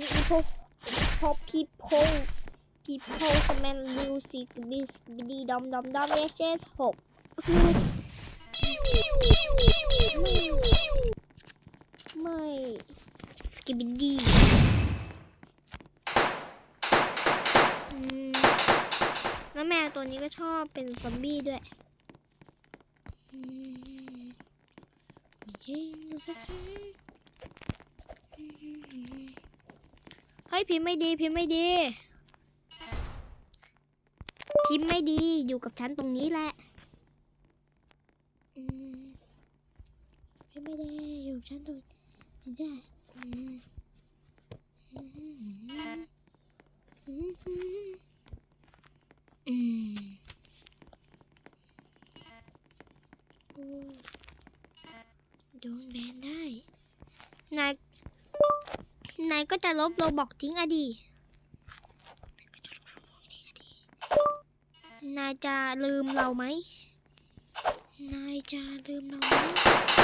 มีพวกพบพีโพพีโพสแมนลิวสิกบิสบิดีดอมดอมดอมเอเชสหกไม่สกิบิดีแล้วแมวตัวนี้ก็ชอบเป็นซอมบี้ด้วยอืมยิงสักทีเฮ้ ยพิมพ์ไม่ดีพิมพ์ไม่ดี พิมพ์ไม่ดีอยู่กับฉันตรงนี้แหละพิมพ์ไม่ดีอยู่กับฉันตรงนี้ได้อืมโดนแบนได้นาย นายก็จะลบโรบอกทิ้งอดีนายจะลืมเราไหม นายจะลืมเราไหม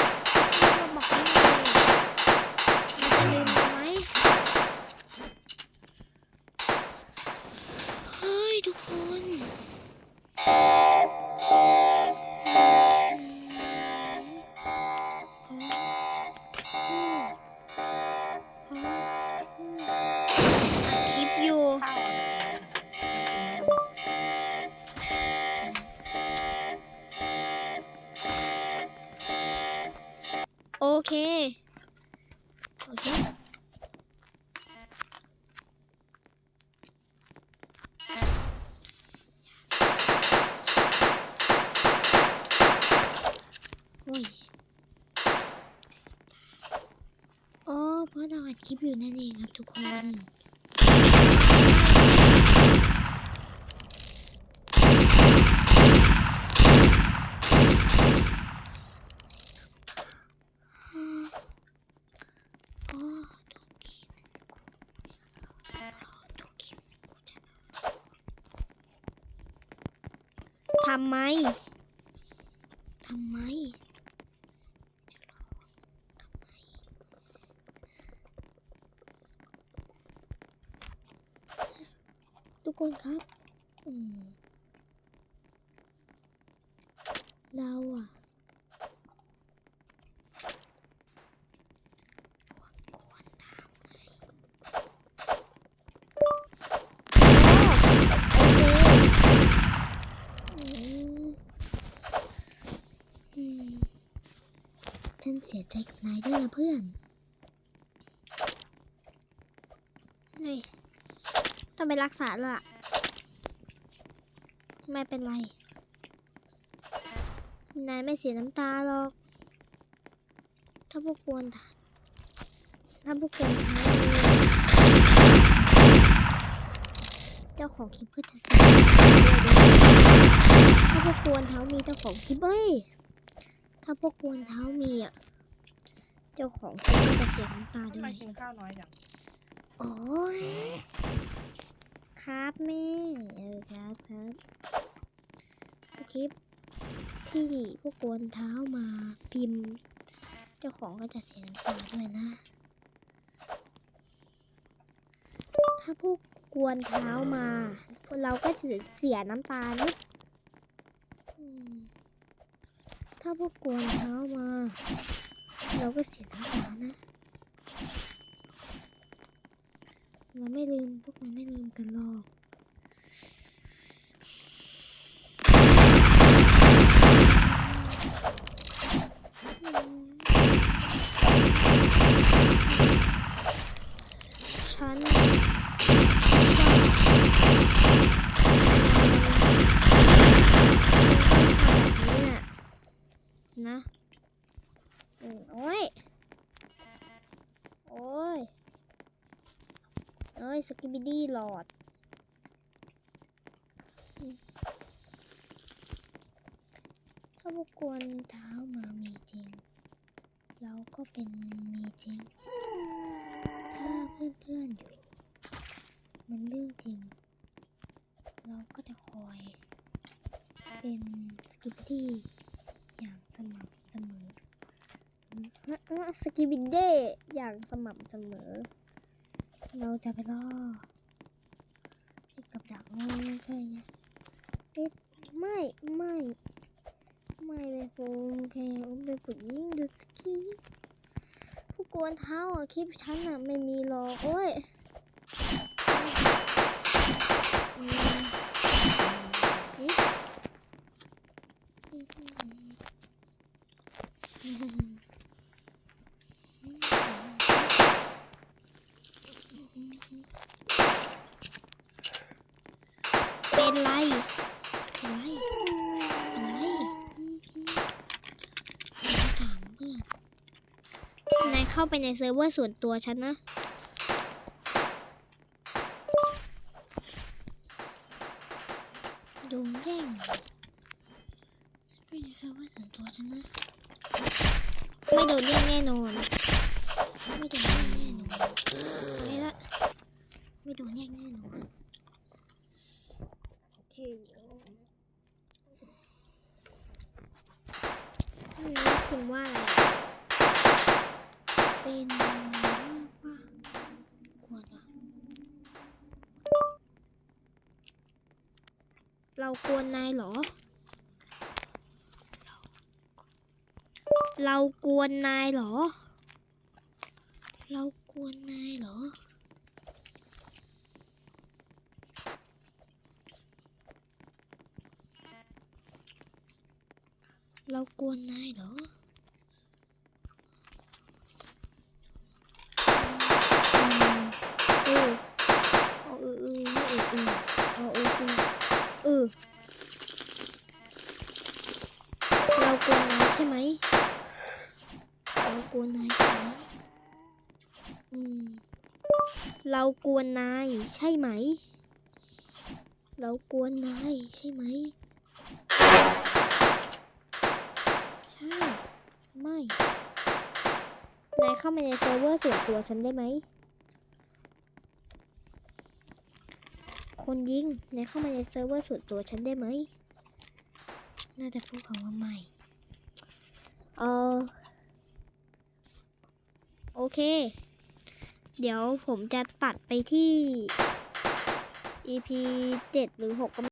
คลิปอยู่นั่นเองครับทุกคนอ๋อทุกคลิปทำไม ทำไม คนครับเราอะควรทำไงโอเคอืมอืมฉันเสียใจกับนายด้วยนะเพื่อนเฮ้ย ต้องไปรักษาและอะไม่เป็นไร นายไม่เสียน้ำตาหรอก ถ้าพวกกวนทถ้าพวกกวนท้ายเจ้าของคลิปก็จะเสียน้ำตาด้วยถ้าพวกกวนเท้ามีเจ้าของคลิปเอ้ย ถ้าพวกกวนเท้ามีอะ เจ้าของคลิปก็จะเสียน้ำตาด้ทำวไมยกินข้าวน้อยจังโอ้ย ครับแม่เออครับครับคลิปที่พวกกวนเท้ามาพิมพ์ เจ้าของก็จะเสียน้ำตาด้วยนะ ถ้าพวกกวนเท้ามาพวกเราก็จะเสียน้ำตานะอืมถ้าพวกกวนเท้ามา เราก็เสียน้ำตานะ เราไม่ลืมพวกเราไม่ลืมกันหรอกฉันนะอืมโอ้ย โอ้ย เอ้ยสกิบิดี้หลอด ถ้าพวกกวนเท้ามามีจริง เราก็เป็นมีจริง ถ้าเพื่อนๆอยู่ มันเรื่องจริง เราก็จะคอย เป็นสกิบิดี้อย่างสม่ำเสมอสกิบิเดอย่างสม่ำเสมอ เราจะไปล่อที่กับดักงูแค่เนี้ยไม่ไม่ไม่เลยผมแค่ผมเป็นผู้หญิงดูสกีผู้กวนเท้าอะคลิปฉันอะไม่มีหรอกโอ้ยอืมอืมอืม เป็นไร เป็นไร เป็นไรถามเพื่อน นายเข้าไปในเซิร์ฟเวอร์ส่วนตัวฉันนะดนแย่งไปในเซิร์ฟเวอร์ส่วนตัวฉันนะ ไม่โดนแย่งแน่นอน ไม่โดนแย่งแน่นอนไปละไม่โดนแย่งแน่นอนโอเคไม่รู้คุณว่าอะไรเป็นว่าว่ากวนวะเรากวนนายเหรอ เรากวนนายเหรอ เรากวนนายเหรอ เรากวนนายเหรออืมเออเออเออไม่เออเออเอาเออเออเอเรากวนนายใช่ไหมเรากวนนายใช่ไหม เรากวนนายใช่ไหม เรากวนนายใช่ไหม ใช่ ไม่ นายเข้ามาในเซิร์ฟเวอร์ส่วนตัวฉันได้ไหม คนยิง นายเข้ามาในเซิร์ฟเวอร์ส่วนตัวฉันได้ไหม น่าจะพูดคำว่าไม่ เออโอเค เดี๋ยวผมจะตัดไปที่ EP 7หรือ6ก็ไม่